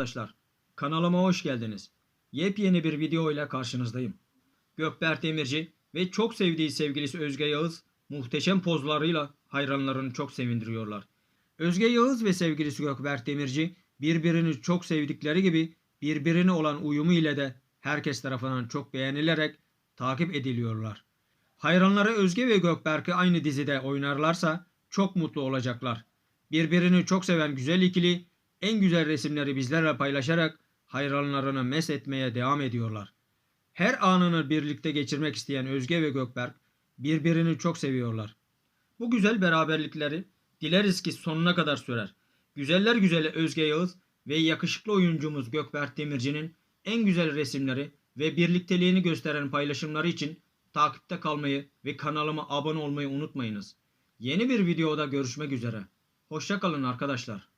arkadaşlar. Kanalıma hoş geldiniz. Yepyeni bir video ile karşınızdayım. Gökberk Demirci ve çok sevdiği sevgilisi Özge Yağız muhteşem pozlarıyla hayranlarını çok sevindiriyorlar. Özge Yağız ve sevgilisi Gökberk Demirci birbirini çok sevdikleri gibi birbirine olan uyumu ile de herkes tarafından çok beğenilerek takip ediliyorlar. Hayranları Özge ve Gökberk'i aynı dizide oynarlarsa çok mutlu olacaklar. Birbirini çok seven güzel ikili en güzel resimleri bizlerle paylaşarak hayranlarını mes etmeye devam ediyorlar. Her anını birlikte geçirmek isteyen Özge ve Gökberk birbirini çok seviyorlar. Bu güzel beraberlikleri dileriz ki sonuna kadar sürer. Güzeller güzeli Özge Yağız ve yakışıklı oyuncumuz Gökberk Demirci'nin en güzel resimleri ve birlikteliğini gösteren paylaşımları için takipte kalmayı ve kanalıma abone olmayı unutmayınız. Yeni bir videoda görüşmek üzere. Hoşçakalın arkadaşlar.